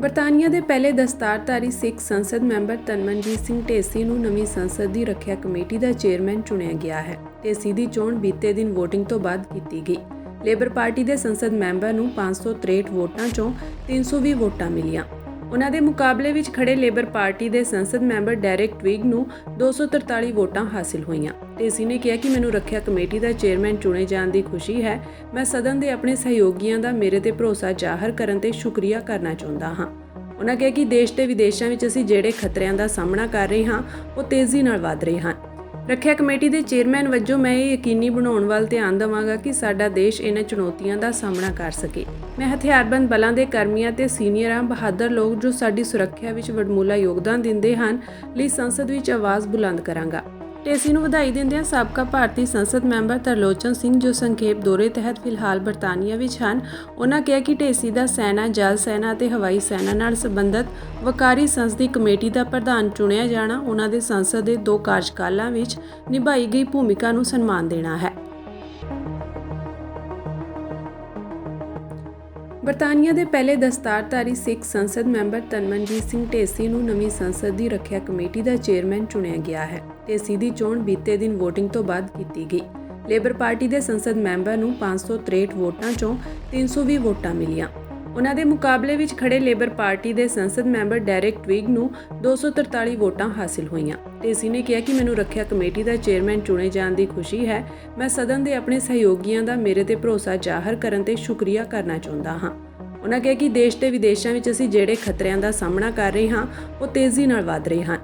ਬਰਤਾਨੀਆ ਦੇ ਪਹਿਲੇ ਦਸਤਾਰਧਾਰੀ ਸਿੱਖ ਸੰਸਦ ਮੈਂਬਰ ਤਨਮਨਜੀਤ ਸਿੰਘ ਢੇਸੀ ਨੂੰ ਨਵੀਂ ਸੰਸਦ ਦੀ ਰੱਖਿਆ ਕਮੇਟੀ ਦਾ ਚੇਅਰਮੈਨ ਚੁਣਿਆ ਗਿਆ ਹੈ। ਢੇਸੀ ਦੀ ਚੋਣ ਬੀਤੇ ਦਿਨ VOTING ਤੋਂ ਬਾਅਦ ਕੀਤੀ ਗਈ। ਲੇਬਰ ਪਾਰਟੀ ਦੇ ਸੰਸਦ ਮੈਂਬਰ ਨੂੰ 563 ਵੋਟਾਂ ਚੋਂ 320 ਵੋਟਾਂ ਮਿਲੀਆਂ। ਉਹਨਾਂ ਦੇ ਮੁਕਾਬਲੇ ਵਿੱਚ ਖੜੇ ਲੇਬਰ ਪਾਰਟੀ ਦੇ ਸੰਸਦ ਮੈਂਬਰ ਡੈਰਿਕ ਟਵਿਗ ਨੂੰ 243 ਵੋਟਾਂ ਹਾਸਿਲ ਹੋਈਆਂ। ਢੇਸੀ ਨੇ ਕਿਹਾ ਕਿ ਮੈਨੂੰ ਰੱਖਿਆ ਕਮੇਟੀ ਦਾ ਚੇਅਰਮੈਨ ਚੁਣੇ ਜਾਣ ਦੀ ਖੁਸ਼ੀ ਹੈ। ਮੈਂ ਸਦਨ ਦੇ ਆਪਣੇ ਸਹਿਯੋਗੀਆਂ ਦਾ ਮੇਰੇ ਤੇ ਭਰੋਸਾ ਜ਼ਾਹਰ ਕਰਨ ਤੇ ਸ਼ੁਕਰੀਆ ਕਰਨਾ ਚਾਹੁੰਦਾ ਹਾਂ। ਉਹਨਾਂ ਕਿਹਾ ਕਿ ਦੇਸ਼ ਤੇ ਵਿਦੇਸ਼ਾਂ ਵਿੱਚ ਅਸੀਂ ਜਿਹੜੇ ਖਤਰਿਆਂ ਦਾ ਸਾਹਮਣਾ ਕਰ ਰਹੇ ਹਾਂ, ਉਹ ਤੇਜ਼ੀ ਨਾਲ ਵਧ ਰਹੇ ਹਨ। ਰੱਖਿਆ ਕਮੇਟੀ ਦੇ ਚੇਅਰਮੈਨ ਵਜੋਂ ਮੈਂ ਇਹ ਯਕੀਨੀ ਬਣਾਉਣ ਵੱਲ ਧਿਆਨ ਦੇਵਾਂਗਾ ਕਿ ਸਾਡਾ ਦੇਸ਼ ਇਹਨਾਂ ਚੁਣੌਤੀਆਂ ਦਾ ਸਾਹਮਣਾ ਕਰ ਸਕੇ। ਮੈਂ ਹਥਿਆਰਬੰਦ ਬਲਾਂ ਦੇ ਕਰਮੀਆਂ ਤੇ ਸੀਨੀਅਰਾਂ ਬਹਾਦਰ ਲੋਕ ਜੋ ਸਾਡੀ ਸੁਰੱਖਿਆ ਵਿੱਚ ਵਡਮੁੱਲਾ ਯੋਗਦਾਨ ਦਿੰਦੇ ਹਨ, ਲਈ ਸੰਸਦ ਵਿੱਚ ਆਵਾਜ਼ ਬੁਲੰਦ ਕਰਾਂਗਾ। ਟੇਸੀ ਨੂੰ ਵਧਾਈ ਦਿੰਦਿਆਂ ਸਾਬਕਾ ਭਾਰਤੀ ਸੰਸਦ ਮੈਂਬਰ ਤਰਲੋਚਨ ਸਿੰਘ ਜੋ ਸੰਖੇਪ ਦੌਰੇ ਤਹਿਤ ਫਿਲਹਾਲ ਬਰਤਾਨੀਆ ਵਿੱਚ ਹਨ। ਉਹਨਾਂ ਕਿਹਾ ਕਿ ਢੇਸੀ ਦਾ ਸੈਨਾ, ਜਲ ਸੈਨਾ ਅਤੇ ਹਵਾਈ ਸੈਨਾ ਨਾਲ ਸੰਬੰਧਿਤ ਵਕਾਰੀ ਸੰਸਦੀ ਕਮੇਟੀ ਦਾ ਪ੍ਰਧਾਨ ਚੁਣਿਆ ਜਾਣਾ, ਉਹਨਾਂ ਦੇ ਸੰਸਦ ਦੇ ਦੋ ਕਾਰਜਕਾਲਾਂ ਵਿੱਚ ਨਿਭਾਈ ਗਈ ਭੂਮਿਕਾ ਨੂੰ ਸਨਮਾਨ ਦੇਣਾ ਹੈ। ਬਰਤਾਨੀਆ ਦੇ ਪਹਿਲੇ ਦਸਤਾਰਧਾਰੀ ਸਿੱਖ ਸੰਸਦ ਮੈਂਬਰ ਤਨਮਨਜੀਤ ਸਿੰਘ ਢੇਸੀ ਨੂੰ ਨਵੀਂ ਸੰਸਦ ਦੀ ਰੱਖਿਆ ਕਮੇਟੀ ਦਾ ਚੇਅਰਮੈਨ ਚੁਣਿਆ ਗਿਆ ਹੈ। ਢੇਸੀ ਦੀ ਚੋਣ ਬੀਤੇ ਦਿਨ VOTING ਤੋਂ ਬਾਅਦ ਕੀਤੀ ਗਈ। ਲੇਬਰ ਪਾਰਟੀ ਦੇ ਸੰਸਦ ਮੈਂਬਰ ਨੂੰ 563 ਵੋਟਾਂ ਚੋਂ 320 ਵੋਟਾਂ ਮਿਲੀਆਂ। ਉਹਨਾਂ ਦੇ ਮੁਕਾਬਲੇ ਵਿੱਚ ਖੜੇ ਲੇਬਰ ਪਾਰਟੀ ਦੇ ਸੰਸਦ ਮੈਂਬਰ ਡੈਰਿਕ ਟਵਿਗ ਨੂੰ 243 ਵੋਟਾਂ ਹਾਸਿਲ ਹੋਈਆਂ। ਤੇ ਢੇਸੀ ਨੇ ਕਿਹਾ ਕਿ ਮੈਨੂੰ ਰੱਖਿਆ ਕਮੇਟੀ ਦਾ ਚੇਅਰਮੈਨ ਚੁਣੇ ਜਾਣ ਦੀ ਖੁਸ਼ੀ ਹੈ। ਮੈਂ ਸਦਨ ਦੇ ਆਪਣੇ ਸਹਿਯੋਗੀਆਂ ਦਾ ਮੇਰੇ ਤੇ ਭਰੋਸਾ ਜ਼ਾਹਰ ਕਰਨ ਤੇ ਸ਼ੁਕਰੀਆ ਕਰਨਾ ਚਾਹੁੰਦਾ ਹਾਂ। ਉਹਨਾਂ ਕਿਹਾ ਕਿ ਦੇਸ਼ ਤੇ ਵਿਦੇਸ਼ਾਂ ਵਿੱਚ ਅਸੀਂ ਜਿਹੜੇ ਖਤਰਿਆਂ ਦਾ ਸਾਹਮਣਾ ਕਰ ਰਹੇ ਹਾਂ, ਉਹ ਤੇਜ਼ੀ ਨਾਲ ਵਧ ਰਹੇ ਹਨ।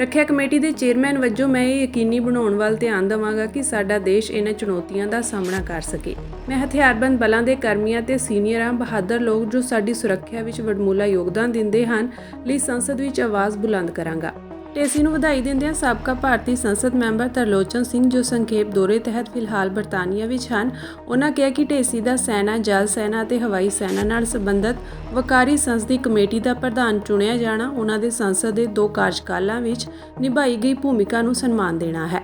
ਰੱਖਿਆ ਕਮੇਟੀ ਦੇ ਚੇਅਰਮੈਨ ਵਜੋਂ ਮੈਂ ਇਹ ਯਕੀਨੀ ਬਣਾਉਣ ਵੱਲ ਧਿਆਨ ਦੇਵਾਂਗਾ ਕਿ ਸਾਡਾ ਦੇਸ਼ ਇਹਨਾਂ ਚੁਣੌਤੀਆਂ ਦਾ ਸਾਹਮਣਾ ਕਰ ਸਕੇ। ਮੈਂ ਹਥਿਆਰਬੰਦ ਬਲਾਂ ਦੇ ਕਰਮੀਆਂ ਤੇ ਸੀਨੀਅਰਾਂ, ਬਹਾਦਰ ਲੋਕ ਜੋ ਸਾਡੀ ਸੁਰੱਖਿਆ ਵਿੱਚ ਵਡਮੁੱਲਾ ਯੋਗਦਾਨ ਦਿੰਦੇ ਹਨ, ਲਈ ਸੰਸਦ ਵਿੱਚ ਆਵਾਜ਼ ਬੁਲੰਦ ਕਰਾਂਗਾ। ਟੇਸੀ ਨੂੰ ਵਧਾਈ ਦਿੰਦਿਆਂ ਸਾਬਕਾ ਭਾਰਤੀ ਸੰਸਦ ਮੈਂਬਰ ਤਰਲੋਚਨ ਸਿੰਘ ਜੋ ਸੰਖੇਪ ਦੌਰੇ ਤਹਿਤ ਫਿਲਹਾਲ ਬਰਤਾਨੀਆ ਵਿੱਚ ਹਨ, ਉਹਨਾਂ ਕਿਹਾ ਕਿ ਢੇਸੀ ਦਾ ਸੈਨਾ, ਜਲ ਸੈਨਾ ਅਤੇ ਹਵਾਈ ਸੈਨਾ ਨਾਲ ਸੰਬੰਧਿਤ ਵਕਾਰੀ ਸੰਸਦੀ ਕਮੇਟੀ ਦਾ ਪ੍ਰਧਾਨ ਚੁਣਿਆ ਜਾਣਾ, ਉਹਨਾਂ ਦੇ ਸੰਸਦ ਦੇ ਦੋ ਕਾਰਜਕਾਲਾਂ ਵਿੱਚ ਨਿਭਾਈ ਗਈ ਭੂਮਿਕਾ ਨੂੰ ਸਨਮਾਨ ਦੇਣਾ ਹੈ।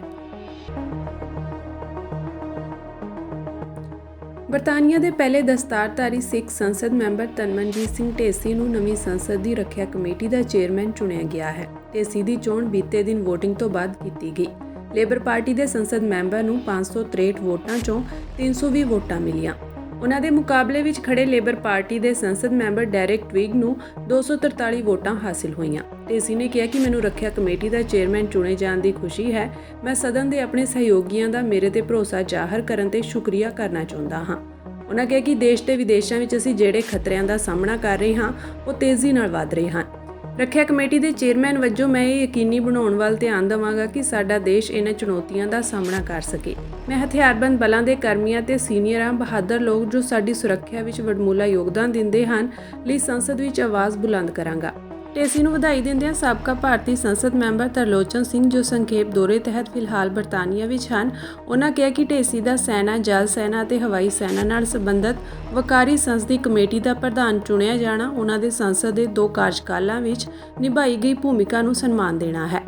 ਬਰਤਾਨੀਆ ਦੇ ਪਹਿਲੇ ਦਸਤਾਰਧਾਰੀ ਸਿੱਖ ਸੰਸਦ ਮੈਂਬਰ ਤਨਮਨਜੀਤ ਸਿੰਘ ਢੇਸੀ ਨੂੰ ਨਵੀਂ ਸੰਸਦ ਦੀ ਰੱਖਿਆ ਕਮੇਟੀ ਦਾ ਚੇਅਰਮੈਨ ਚੁਣਿਆ ਗਿਆ ਹੈ। ਢੇਸੀ ਦੀ ਚੋਣ ਬੀਤੇ ਦਿਨ VOTING ਤੋਂ ਬਾਅਦ ਕੀਤੀ ਗਈ। ਲੇਬਰ ਪਾਰਟੀ ਦੇ ਸੰਸਦ ਮੈਂਬਰ ਨੂੰ 563 ਵੋਟਾਂ ਚੋਂ 320 ਵੋਟਾਂ ਮਿਲੀਆਂ। ਉਹਨਾਂ ਦੇ ਮੁਕਾਬਲੇ ਵਿੱਚ ਖੜੇ ਲੇਬਰ ਪਾਰਟੀ ਦੇ ਸੰਸਦ ਮੈਂਬਰ ਡੈਰਿਕ ਟਵਿਗ ਨੂੰ 243 ਵੋਟਾਂ ਹਾਸਿਲ ਹੋਈਆਂ। ਢੇਸੀ ਨੇ ਕਿਹਾ ਕਿ ਮੈਨੂੰ ਰੱਖਿਆ ਕਮੇਟੀ ਦਾ ਚੇਅਰਮੈਨ ਚੁਣੇ ਜਾਣ ਦੀ ਖੁਸ਼ੀ ਹੈ। ਮੈਂ ਸਦਨ ਦੇ ਆਪਣੇ ਸਹਿਯੋਗੀਆਂ ਦਾ ਮੇਰੇ ਤੇ ਭਰੋਸਾ ਜ਼ਾਹਰ ਕਰਨ ਤੇ ਸ਼ੁਕਰੀਆ ਕਰਨਾ ਚਾਹੁੰਦਾ ਹਾਂ। ਉਹਨਾਂ ਕਿਹਾ ਕਿ ਦੇਸ਼ ਤੇ ਵਿਦੇਸ਼ਾਂ ਵਿੱਚ ਅਸੀਂ ਜਿਹੜੇ ਖਤਰਿਆਂ ਦਾ ਸਾਹਮਣਾ ਕਰ ਰਹੇ ਹਾਂ, ਉਹ ਤੇਜ਼ੀ ਨਾਲ ਵਧ ਰਹੇ ਹਨ। ਰੱਖਿਆ ਕਮੇਟੀ ਦੇ ਚੇਅਰਮੈਨ ਵਜੋਂ ਮੈਂ ਇਹ ਯਕੀਨੀ ਬਣਾਉਣ ਵੱਲ ਧਿਆਨ ਦੇਵਾਂਗਾ ਕਿ ਸਾਡਾ ਦੇਸ਼ ਇਹਨਾਂ ਚੁਣੌਤੀਆਂ ਦਾ ਸਾਹਮਣਾ ਕਰ ਸਕੇ। ਮੈਂ ਹਥਿਆਰਬੰਦ ਬਲਾਂ ਦੇ ਕਰਮੀਆਂ ਤੇ ਸੀਨੀਅਰਾਂ, ਬਹਾਦਰ ਲੋਕ ਜੋ ਸਾਡੀ ਸੁਰੱਖਿਆ ਵਿੱਚ ਵਡਮੁੱਲਾ ਯੋਗਦਾਨ ਦਿੰਦੇ ਹਨ, ਲਈ ਸੰਸਦ ਵਿੱਚ ਆਵਾਜ਼ ਬੁਲੰਦ ਕਰਾਂਗਾ। ਟੇਸੀ ਨੂੰ ਵਧਾਈ ਦਿੰਦਿਆਂ ਸਾਬਕਾ ਭਾਰਤੀ ਸੰਸਦ ਮੈਂਬਰ ਤਰਲੋਚਨ ਸਿੰਘ ਜੋ ਸੰਖੇਪ ਦੌਰੇ ਤਹਿਤ ਫਿਲਹਾਲ ਬਰਤਾਨੀਆ ਵਿੱਚ ਹਨ, ਉਹਨਾਂ ਕਿਹਾ ਕਿ ਢੇਸੀ ਦਾ ਸੈਨਾ, ਜਲ ਸੈਨਾ ਅਤੇ ਹਵਾਈ ਸੈਨਾ ਨਾਲ ਸੰਬੰਧਿਤ ਵਕਾਰੀ ਸੰਸਦੀ ਕਮੇਟੀ ਦਾ ਪ੍ਰਧਾਨ ਚੁਣਿਆ ਜਾਣਾ, ਉਹਨਾਂ ਦੇ ਸੰਸਦ ਦੇ ਦੋ ਕਾਰਜਕਾਲਾਂ ਵਿੱਚ ਨਿਭਾਈ ਗਈ ਭੂਮਿਕਾ ਨੂੰ ਸਨਮਾਨ ਦੇਣਾ ਹੈ।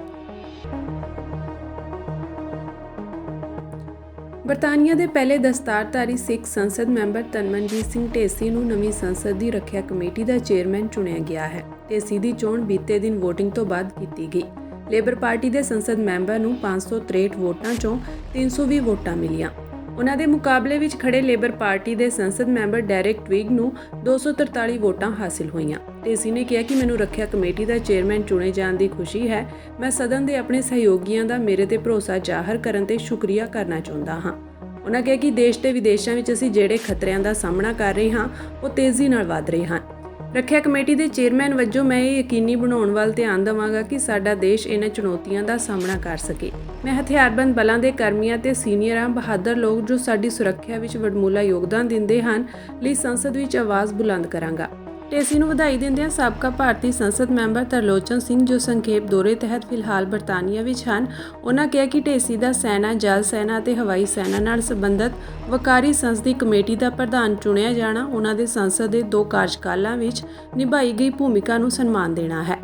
ਬਰਤਾਨੀਆ ਦੇ ਪਹਿਲੇ ਦਸਤਾਰਧਾਰੀ ਸਿੱਖ ਸੰਸਦ ਮੈਂਬਰ ਤਨਮਨਜੀਤ ਸਿੰਘ ਢੇਸੀ ਨੂੰ ਨਵੀਂ ਸੰਸਦ ਦੀ ਰੱਖਿਆ ਕਮੇਟੀ ਦਾ ਚੇਅਰਮੈਨ ਚੁਣਿਆ ਗਿਆ ਹੈ। ਢੇਸੀ ਦੀ ਚੋਣ ਬੀਤੇ ਦਿਨ VOTING ਤੋਂ ਬਾਅਦ ਕੀਤੀ ਗਈ। ਲੇਬਰ ਪਾਰਟੀ ਦੇ ਸੰਸਦ ਮੈਂਬਰ ਨੂੰ 563 ਵੋਟਾਂ ਚੋਂ 320 ਵੋਟਾਂ ਮਿਲੀਆਂ। ਉਹਨਾਂ ਦੇ ਮੁਕਾਬਲੇ ਵਿੱਚ ਖੜੇ ਲੇਬਰ ਪਾਰਟੀ ਦੇ ਸੰਸਦ ਮੈਂਬਰ ਡੈਰਿਕ ਟਵਿਗ ਨੂੰ 243 ਵੋਟਾਂ ਹਾਸਿਲ ਹੋਈਆਂ। ਢੇਸੀ ਨੇ ਕਿਹਾ ਕਿ ਮੈਨੂੰ ਰੱਖਿਆ ਕਮੇਟੀ ਦਾ ਚੇਅਰਮੈਨ ਚੁਣੇ ਜਾਣ ਦੀ ਖੁਸ਼ੀ ਹੈ। ਮੈਂ ਸਦਨ ਦੇ ਆਪਣੇ ਸਹਿਯੋਗੀਆਂ ਦਾ ਮੇਰੇ ਤੇ ਭਰੋਸਾ ਜ਼ਾਹਰ ਕਰਨ ਤੇ ਸ਼ੁਕਰੀਆ ਕਰਨਾ ਚਾਹੁੰਦਾ ਹਾਂ। ਉਹਨਾਂ ਕਿਹਾ ਕਿ ਦੇਸ਼ ਤੇ ਵਿਦੇਸ਼ਾਂ ਵਿੱਚ ਅਸੀਂ ਜਿਹੜੇ ਖਤਰਿਆਂ ਦਾ ਸਾਹਮਣਾ ਕਰ ਰਹੇ ਹਾਂ, ਉਹ ਤੇਜ਼ੀ ਨਾਲ ਵਧ ਰਹੇ ਹਨ। ਰੱਖਿਆ ਕਮੇਟੀ ਦੇ ਚੇਅਰਮੈਨ ਵਜੋਂ ਮੈਂ ਇਹ ਯਕੀਨੀ ਬਣਾਉਣ ਵੱਲ ਧਿਆਨ ਦੇਵਾਂਗਾ ਕਿ ਸਾਡਾ ਦੇਸ਼ ਇਹਨਾਂ ਚੁਣੌਤੀਆਂ ਦਾ ਸਾਹਮਣਾ ਕਰ ਸਕੇ। ਮੈਂ ਹਥਿਆਰਬੰਦ ਬਲਾਂ ਦੇ ਕਰਮੀਆਂ ਤੇ ਸੀਨੀਅਰਾਂ ਬਹਾਦਰ ਲੋਕ ਜੋ ਸਾਡੀ ਸੁਰੱਖਿਆ ਵਿੱਚ ਵਡਮੁੱਲਾ ਯੋਗਦਾਨ ਦਿੰਦੇ ਹਨ, ਲਈ ਸੰਸਦ ਵਿੱਚ ਆਵਾਜ਼ ਬੁਲੰਦ ਕਰਾਂਗਾ। ਟੇਸੀ ਨੂੰ ਵਧਾਈ ਦਿੰਦਿਆਂ ਸਾਬਕਾ ਭਾਰਤੀ ਸੰਸਦ ਮੈਂਬਰ ਤਰਲੋਚਨ ਸਿੰਘ ਜੋ ਸੰਖੇਪ ਦੌਰੇ ਤਹਿਤ ਫਿਲਹਾਲ ਬਰਤਾਨੀਆ ਵਿੱਚ ਹਨ, ਉਹਨਾਂ ਕਿਹਾ ਕਿ ਢੇਸੀ ਦਾ ਸੈਨਾ, ਜਲ ਸੈਨਾ ਅਤੇ ਹਵਾਈ ਸੈਨਾ ਨਾਲ ਸੰਬੰਧਿਤ ਵਕਾਰੀ ਸੰਸਦੀ ਕਮੇਟੀ ਦਾ ਪ੍ਰਧਾਨ ਚੁਣਿਆ ਜਾਣਾ, ਉਹਨਾਂ ਦੇ ਸੰਸਦ ਦੇ ਦੋ ਕਾਰਜਕਾਲਾਂ ਵਿੱਚ ਨਿਭਾਈ ਗਈ ਭੂਮਿਕਾ ਨੂੰ ਸਨਮਾਨ ਦੇਣਾ ਹੈ।